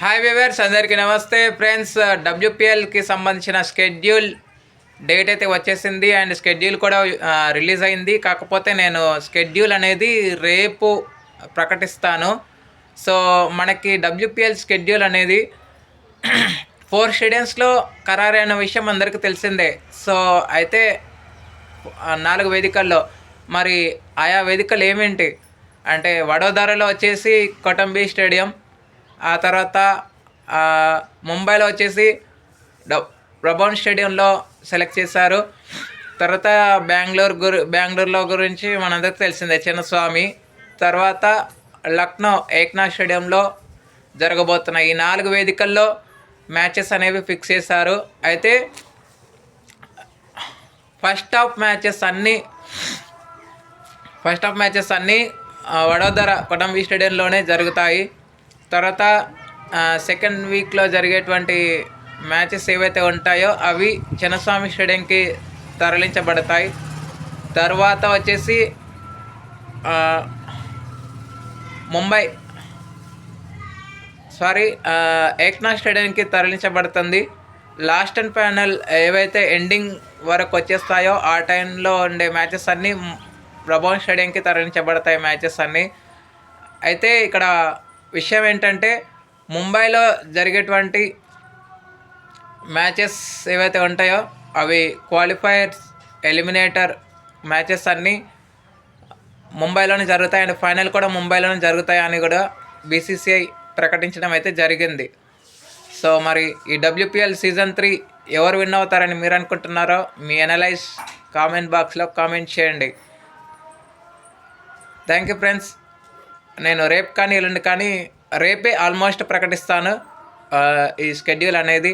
Hi viewers అందరికీ నమస్తే. Friends డబ్ల్యూపిఎల్కి సంబంధించిన స్కెడ్యూల్ డేట్ అయితే వచ్చేసింది. అండ్ స్కెడ్యూల్ కూడా రిలీజ్ అయింది. కాకపోతే నేను స్కెడ్యూల్ అనేది రేపు ప్రకటిస్తాను. సో మనకి డబ్ల్యూపిఎల్ స్కెడ్యూల్ అనేది ఫోర్ స్టేడియంస్లో ఖరారైన విషయం అందరికీ తెలిసిందే. సో అయితే నాలుగు వేదికల్లో మరి ఆయా వేదికలు ఏమేంటి? అంటే వడోదరలో వచ్చేసి కొటంబి స్టేడియం ఆ తర్వాత ముంబైలో వచ్చేసి ప్రభాన్ స్టేడియంలో సెలెక్ట్ చేశారు. తర్వాత బెంగళూరు గురి బెంగళూరులో గురించి మనందరికి తెలిసిందే చిన్నస్వామి. తర్వాత లక్నో ఏక్నాథ్ స్టేడియంలో జరగబోతున్న ఈ నాలుగు వేదికల్లో మ్యాచెస్ అనేవి ఫిక్స్ చేశారు. అయితే ఫస్ట్ హాఫ్ మ్యాచెస్ అన్నీ ఫస్ట్ హాఫ్ మ్యాచెస్ అన్నీ వడోదర కొటంబి స్టేడియంలోనే జరుగుతాయి. తర్వాత సెకండ్ వీక్లో జరిగేటువంటి మ్యాచెస్ ఏవైతే ఉంటాయో అవి చిన్నస్వామి స్టేడియంకి తరలించబడతాయి. తర్వాత వచ్చేసి ముంబై. సారీ ఏక్నాథ్ స్టేడియంకి తరలించబడుతుంది. లాస్ట్ అండ్ ఫైనల్ ఏవైతే ఎండింగ్ వరకు వచ్చేస్తాయో ఆ టైంలో ఉండే మ్యాచెస్ అన్నీ ప్రభావం స్టేడియంకి తరలించబడతాయి మ్యాచెస్ అన్నీ. అయితే ఇక్కడ విషయం ఏంటంటే ముంబైలో జరిగేటువంటి మ్యాచెస్ ఏవైతే ఉంటాయో అవి క్వాలిఫైయర్స్ ఎలిమినేటర్ మ్యాచెస్ అన్నీ ముంబైలోనే జరుగుతాయి అండ్ ఫైనల్ కూడా ముంబైలోనే జరుగుతాయి అని కూడా బీసీసీఐ ప్రకటించడం అయితే జరిగింది. సో మరి ఈ డబ్ల్యూపిఎల్ సీజన్ త్రీ ఎవరు విన్ అవుతారని మీరు అనుకుంటున్నారో మీ అనలైజ్ కామెంట్ బాక్స్లో కామెంట్ చేయండి. Thank you friends. నేను రేపు కానీ ఎల్లుండి కానీ రేపే ఆల్మోస్ట్ ప్రకటిస్తాను ఈ స్కెడ్యూల్ అనేది.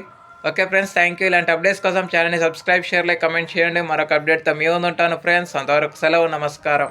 ఓకే ఫ్రెండ్స్ థ్యాంక్ యూ ఇలాంటి అప్డేట్స్ కోసం ఛానల్ని సబ్స్క్రైబ్ షేర్ లైక్ కమెంట్ చేయండి. మరొక అప్డేట్తో మీ ఉంటాను ఫ్రెండ్స్. అంతవరకు సెలవు నమస్కారం.